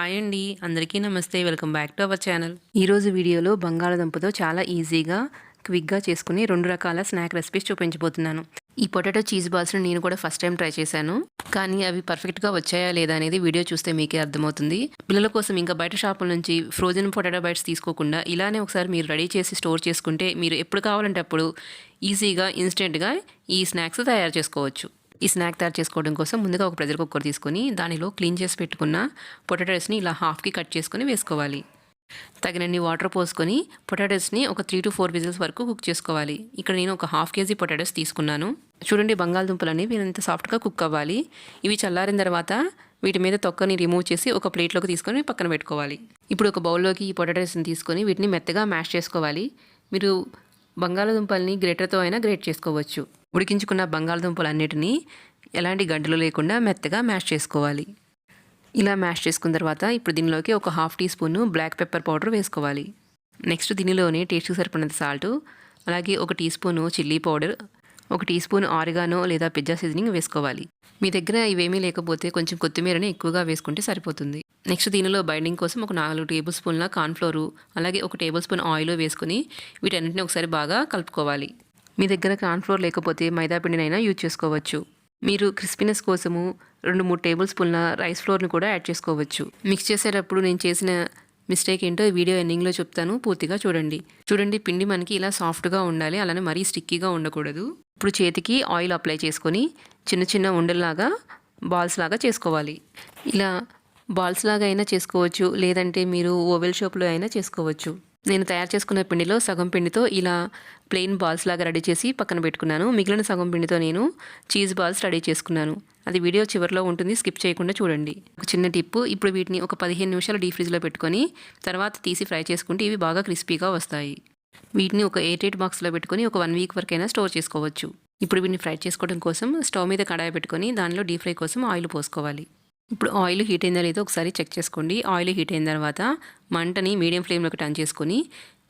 Hi అండి. అందరికీ నమస్తే. Welcome back to our channel. ఈరోజు వీడియోలో బంగాళదుంపతో చాలా ఈజీగా క్విక్గా చేసుకుని రెండు రకాల స్నాక్ రెసిపీస్ చూపించబోతున్నాను. ఈ పొటాటో చీజ్ బాల్స్ని నేను కూడా ఫస్ట్ టైం ట్రై చేశాను. కానీ అవి పర్ఫెక్ట్గా వచ్చాయా లేదా అనేది వీడియో చూస్తే మీకే అర్థమవుతుంది. పిల్లల కోసం ఇంకా బయట షాపుల నుంచి ఫ్రోజన్ పొటాటో బైట్స్ తీసుకోకుండా ఇలానే ఒకసారి మీరు రెడీ చేసి స్టోర్ చేసుకుంటే మీరు ఎప్పుడు కావాలంటే అప్పుడు ఈజీగా ఇన్స్టెంట్గా ఈ స్నాక్స్ తయారు చేసుకోవచ్చు. ఈ స్నాక్ తయారు చేసుకోవడం కోసం ముందుగా ఒక ప్రెజర్ కుక్కర్ తీసుకొని దానిలో క్లీన్ చేసి పెట్టుకున్న పొటాటోస్ని ఇలా హాఫ్కి కట్ చేసుకొని వేసుకోవాలి. తగినన్ని వాటర్ పోసుకొని పొటాటోస్ని ఒక త్రీ టు ఫోర్ విజిల్స్ వరకు కుక్ చేసుకోవాలి. ఇక్కడ నేను ఒక హాఫ్ కేజీ పొటాటోస్ తీసుకున్నాను. చూడండి బంగాళదుంపలు అనేవి ఇంత సాఫ్ట్గా కుక్ అవ్వాలి. ఇవి చల్లారిన తర్వాత వీటి మీద తొక్కని రిమూవ్ చేసి ఒక ప్లేట్లోకి తీసుకొని పక్కన పెట్టుకోవాలి. ఇప్పుడు ఒక బౌల్లోకి ఈ పొటాటోస్ని తీసుకొని వీటిని మెత్తగా మ్యాష్ చేసుకోవాలి. మీరు బంగాళదుంపల్ని గ్రేటర్తో అయినా గ్రేట్ చేసుకోవచ్చు. ఉడికించుకున్న బంగాళదుంపలన్నిటినీ ఎలాంటి గడ్డలు లేకుండా మెత్తగా మ్యాష్ చేసుకోవాలి. ఇలా మ్యాష్ చేసుకున్న తర్వాత ఇప్పుడు దీనిలోకి ఒక half teaspoon black pepper powder వేసుకోవాలి. నెక్స్ట్ దీనిలోనే టేస్ట్కి సరిపడినంత సాల్ట్ అలాగే ఒక టీ స్పూను చిల్లీ పౌడర్ ఒక టీ స్పూన్ ఆరిగానో లేదా పిజ్జా సీజనింగ్ వేసుకోవాలి. మీ దగ్గర ఇవేమీ లేకపోతే కొంచెం కొత్తిమీరని ఎక్కువగా వేసుకుంటే సరిపోతుంది. నెక్స్ట్ దీనిలో బైండింగ్ కోసం ఒక నాలుగు టేబుల్ స్పూన్ల కార్న్ఫ్లోరు అలాగే ఒక టేబుల్ స్పూన్ ఆయిల్ వేసుకుని వీటన్నిటిని ఒకసారి బాగా కలుపుకోవాలి. మీ దగ్గర కార్న్ఫ్లోర్ లేకపోతే మైదా పిండినైనా యూజ్ చేసుకోవచ్చు. మీరు క్రిస్పీనెస్ కోసము రెండు మూడు టేబుల్ స్పూన్ల రైస్ ఫ్లోర్ని కూడా యాడ్ చేసుకోవచ్చు. మిక్స్ చేసేటప్పుడు నేను చేసిన మిస్టేక్ ఏంటో ఈ వీడియో ఎండింగ్లో చెప్తాను. పూర్తిగా చూడండి. చూడండి పిండి మనకి ఇలా సాఫ్ట్గా ఉండాలి. అలానే మరీ స్టిక్కీగా ఉండకూడదు. ఇప్పుడు చేతికి ఆయిల్ అప్లై చేసుకొని చిన్న చిన్న ఉండల్లాగా బాల్స్ లాగా చేసుకోవాలి. ఇలా బాల్స్ లాగా అయినా చేసుకోవచ్చు. లేదంటే మీరు ఓవెల్ షాప్లో అయినా చేసుకోవచ్చు. నేను తయారు చేసుకున్న పిండిలో సగం పిండితో ఇలా ప్లెయిన్ బాల్స్ లాగా రెడీ చేసి పక్కన పెట్టుకున్నాను. మిగిలిన సగం పిండితో నేను చీజ్ బాల్స్ రెడీ చేసుకున్నాను. అది వీడియో చివరిలో ఉంటుంది స్కిప్ చేయకుండా చూడండి. ఒక చిన్న టిప్పు ఇప్పుడు వీటిని ఒక పదిహేను నిమిషాలు డీ ఫ్రిడ్జ్లో పెట్టుకొని తర్వాత తీసి ఫ్రై చేసుకుంటే ఇవి బాగా క్రిస్పీగా వస్తాయి. వీటిని ఒక ఎయిట్ ఎయిట్ బాక్స్లో పెట్టుకొని ఒక వన్ వీక్ వరకైనా స్టోర్ చేసుకోవచ్చు. ఇప్పుడు వీటిని ఫ్రై చేసుకోవడం కోసం స్టవ్ మీద కడాయి పెట్టుకొని దానిలో డీప్ ఫ్రై కోసం ఆయిల్ పోసుకోవాలి. ఇప్పుడు ఆయిల్ హీట్ అయిందా లేదో ఒకసారి చెక్ చేసుకోండి. ఆయిల్ హీట్ అయిన తర్వాత మంటని మీడియం ఫ్లేమ్లోకి టర్న్ చేసుకొని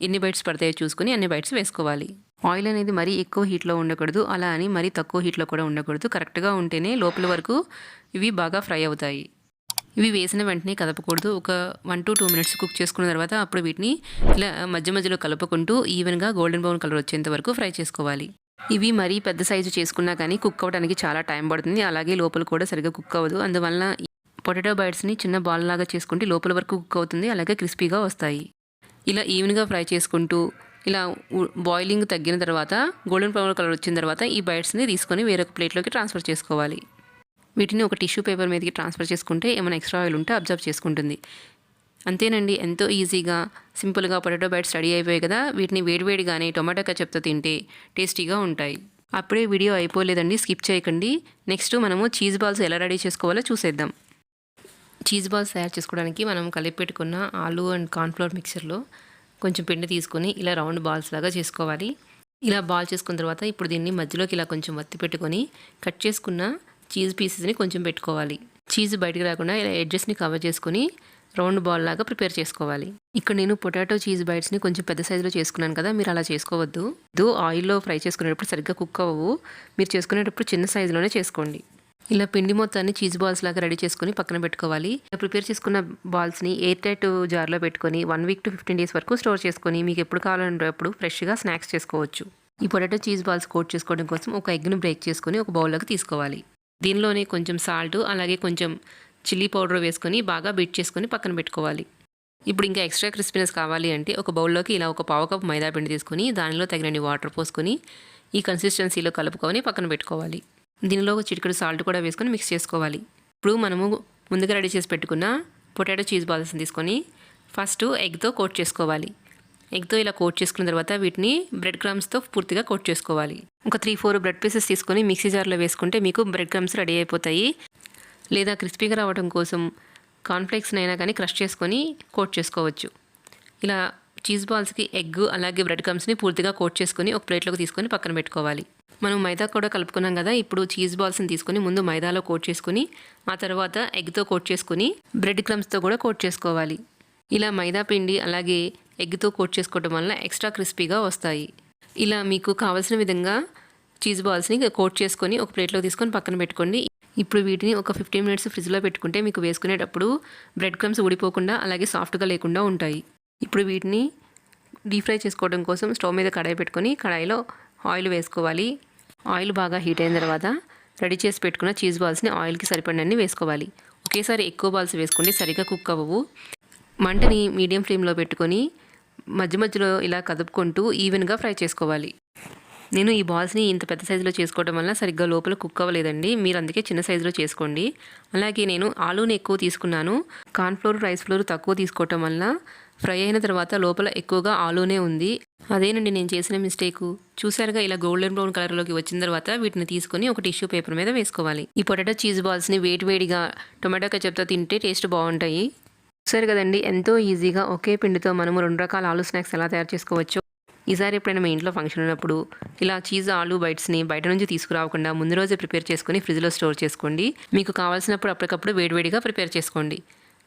ఎన్ని బైట్స్ పడతాయో చూసుకుని అన్ని బైట్స్ వేసుకోవాలి. ఆయిల్ అనేది మరీ ఎక్కువ హీట్లో ఉండకూడదు. అలా అని మరీ తక్కువ హీట్లో కూడా ఉండకూడదు. కరెక్ట్గా ఉంటేనే లోపల వరకు ఇవి బాగా ఫ్రై అవుతాయి. ఇవి వేసిన వెంటనే కదపకూడదు. ఒక one to two minutes cook చేసుకున్న తర్వాత అప్పుడు వీటిని ఇలా మధ్య మధ్యలో కలుపుకుంటూ ఈవెన్గా గోల్డెన్ బ్రౌన్ కలర్ వచ్చేంత వరకు ఫ్రై చేసుకోవాలి. ఇవి మరీ పెద్ద సైజు చేసుకున్నా కానీ కుక్ అవ్వడానికి చాలా టైం పడుతుంది. అలాగే లోపల కూడా సరిగ్గా కుక్ అవ్వదు. అందువల్ల పొటాటో బైట్స్ని చిన్న బాల్ లాగా చేసుకుంటే లోపల వరకు కుక్ అవుతుంది. అలాగే క్రిస్పీగా వస్తాయి. ఇలా ఈవెన్గా ఫ్రై చేసుకుంటూ ఇలా బాయిలింగ్ తగ్గిన తర్వాత గోల్డెన్ బ్రౌన్ కలర్ వచ్చిన తర్వాత ఈ బైట్స్ని తీసుకొని వేరొక ప్లేట్లోకి ట్రాన్స్ఫర్ చేసుకోవాలి. వీటిని ఒక టిష్యూ పేపర్ మీదకి ట్రాన్స్ఫర్ చేసుకుంటే ఏమైనా ఎక్స్ట్రా ఆయిల్ ఉంటే అబ్జర్వ్ చేసుకుంటుంది. అంతేనండి ఎంతో ఈజీగా సింపుల్గా పొటాటో బైట్స్ రెడీ అయిపోయాయి కదా వీటిని వేడివేడిగానే టొమాటో కచప్తో తింటే టేస్టీగా ఉంటాయి. అప్పుడే వీడియో అయిపోలేదండి స్కిప్ చేయకండి. నెక్స్ట్ మనము చీజ్ బాల్స్ ఎలా రెడీ చేసుకోవాలో చూసేద్దాం. చీజ్ బాల్స్ తయారు చేసుకోవడానికి మనం కలిపి పెట్టుకున్న ఆలు అండ్ కార్న్ఫ్లోర్ మిక్చర్లో కొంచెం పిండి తీసుకొని ఇలా రౌండ్ బాల్స్ లాగా చేసుకోవాలి. ఇలా బాల్ చేసుకున్న తర్వాత ఇప్పుడు దీన్ని మధ్యలోకి ఇలా కొంచెం వత్తి పెట్టుకొని కట్ చేసుకున్న చీజ్ పీసెస్ని కొంచెం పెట్టుకోవాలి. చీజ్ బయటకు రాకుండా ఇలా ఎడ్జెస్ని కవర్ చేసుకొని రౌండ్ బాల్ లాగా ప్రిపేర్ చేసుకోవాలి. ఇక్కడ నేను పొటాటో చీజ్ బైట్స్ని కొంచెం పెద్ద సైజులో చేసుకున్నాను కదా మీరు అలా చేసుకోవద్దు. దో ఆయిల్లో ఫ్రై చేసుకునేటప్పుడు సరిగ్గా కుక్ అవ్వవు. మీరు చేసుకునేటప్పుడు చిన్న సైజులోనే చేసుకోండి. ఇలా పిండి మొత్తాన్ని చీజ్ బాల్స్ లాగా రెడీ చేసుకుని పక్కన పెట్టుకోవాలి. ప్రిపేర్ చేసుకున్న బాల్స్ని ఎయిర్ టైట్ జార్లో పెట్టుకొని one week to fifteen days వరకు స్టోర్ చేసుకొని మీకు ఎప్పుడు కావాలంటే అప్పుడు ఫ్రెష్గా స్నాక్స్ చేసుకోవచ్చు. ఈ పొటాటో చీజ్ బాల్స్ కోట్ చేసుకోవడం కోసం ఒక ఎగ్ను బ్రేక్ చేసుకొని ఒక బౌల్లోకి తీసుకోవాలి. దీనిలోనే కొంచెం సాల్ట్ అలాగే కొంచెం చిల్లీ పౌడర్ వేసుకొని బాగా బీట్ చేసుకొని పక్కన పెట్టుకోవాలి. ఇప్పుడు ఇంకా ఎక్స్ట్రా క్రిస్పీనెస్ కావాలి అంటే ఒక బౌల్లోకి ఇలా ఒక పావు కప్ మైదా పిండి తీసుకొని దానిలో తగినన్ని వాటర్ పోసుకొని ఈ కన్సిస్టెన్సీలో కలుపుకొని పక్కన పెట్టుకోవాలి. దీనిలో ఒక చిటికెడు సాల్ట్ కూడా వేసుకొని మిక్స్ చేసుకోవాలి. ఇప్పుడు మనము ముందుగా రెడీ చేసి పెట్టుకున్న పొటాటో చీజ్ బాల్స్ని తీసుకొని ఫస్ట్ ఎగ్తో కోట్ చేసుకోవాలి. ఎగ్తో ఇలా కోట్ చేసుకున్న తర్వాత వీటిని బ్రెడ్ క్రమ్స్తో పూర్తిగా కోట్ చేసుకోవాలి. ఒక త్రీ ఫోర్ బ్రెడ్ పీసెస్ తీసుకొని మిక్సీ జార్లో వేసుకుంటే మీకు బ్రెడ్ క్రమ్స్ రెడీ అయిపోతాయి. లేదా క్రిస్పీగా రావడం కోసం కార్న్ఫ్లేక్స్ని అయినా కానీ క్రష్ చేసుకొని కోట్ చేసుకోవచ్చు. ఇలా చీజ్ బాల్స్కి ఎగ్ అలాగే బ్రెడ్ క్రమ్స్ని పూర్తిగా కోట్ చేసుకొని ఒక ప్లేట్లోకి తీసుకొని పక్కన పెట్టుకోవాలి. మనం మైదా కూడా కలుపుకున్నాం కదా ఇప్పుడు చీజ్ బాల్స్ని తీసుకొని ముందు మైదాలో కోట్ చేసుకుని ఆ తర్వాత ఎగ్తో కోట్ చేసుకుని బ్రెడ్ క్రమ్స్తో కూడా కోట్ చేసుకోవాలి. ఇలా మైదా పిండి అలాగే ఎగ్తో కోట్ చేసుకోవడం వల్ల ఎక్స్ట్రా క్రిస్పీగా వస్తాయి. ఇలా మీకు కావాల్సిన విధంగా చీజ్ బాల్స్ని కోట్ చేసుకొని ఒక ప్లేట్లో తీసుకొని పక్కన పెట్టుకోండి. ఇప్పుడు వీటిని ఒక ఫిఫ్టీన్ మినిట్స్ ఫ్రిడ్జ్లో పెట్టుకుంటే మీకు వేసుకునేటప్పుడు బ్రెడ్ క్రమ్స్ ఊడిపోకుండా అలాగే సాఫ్ట్గా లేకుండా ఉంటాయి. ఇప్పుడు వీటిని డీప్ ఫ్రై చేసుకోవడం కోసం స్టవ్ మీద కడాయి పెట్టుకొని కడాయిలో ఆయిల్ వేసుకోవాలి. ఆయిల్ బాగా హీట్ అయిన తర్వాత రెడీ చేసి పెట్టుకున్న చీజ్ బాల్స్ని ఆయిల్కి సరిపడినన్ని వేసుకోవాలి. ఒకేసారి ఎక్కువ బాల్స్ వేసుకుంటే సరిగ్గా కుక్ అవ్వవు. మంటని మీడియం ఫ్లేమ్లో పెట్టుకొని మధ్య మధ్యలో ఇలా కదుపుకుంటూ ఈవెన్గా ఫ్రై చేసుకోవాలి. నేను ఈ బాల్స్ని ఇంత పెద్ద సైజులో చేసుకోవడం వల్ల సరిగ్గా లోపల కుక్ అవ్వలేదండి. మీరు అందుకే చిన్న సైజులో చేసుకోండి. అలాగే నేను ఆలూని ఎక్కువ తీసుకున్నాను. కార్న్ఫ్లోర్ రైస్ ఫ్లోర్ తక్కువ తీసుకోవటం వల్ల ఫ్రై అయిన తర్వాత లోపల ఎక్కువగా ఆలూనే ఉంది. అదేనండి నేను చేసిన మిస్టేకు. చూసారుగా ఇలా గోల్డెన్ బ్రౌన్ కలర్లోకి వచ్చిన తర్వాత వీటిని తీసుకొని ఒక టిష్యూ పేపర్ మీద వేసుకోవాలి. ఈ పొటాటో చీజ్ బాల్స్ని వేడి వేడిగా టొమాటో కచప్తో తింటే టేస్ట్ బాగుంటాయి. చూసారు కదండి ఎంతో ఈజీగా ఒకే పిండితో మనము రెండు రకాల ఆలు స్నాక్స్ ఎలా తయారు చేసుకోవచ్చు ఈసారి ఎప్పుడైనా మీ ఇంట్లో ఫంక్షన్ ఉన్నప్పుడు ఇలా చీజ్ ఆలు బైట్స్ని బయట నుంచి తీసుకురాకుండా ముందు రోజే ప్రిపేర్ చేసుకుని ఫ్రిడ్జ్లో స్టోర్ చేసుకోండి. మీకు కావాల్సినప్పుడు అప్పటికప్పుడు వేడివేడిగా ప్రిపేర్ చేసుకోండి.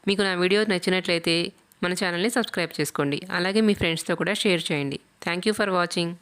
మీకు నా వీడియో నచ్చినట్లయితే మన ఛానల్ని సబ్స్క్రైబ్ చేసుకోండి. అలాగే మీ ఫ్రెండ్స్తో కూడా షేర్ చేయండి. Thank you for watching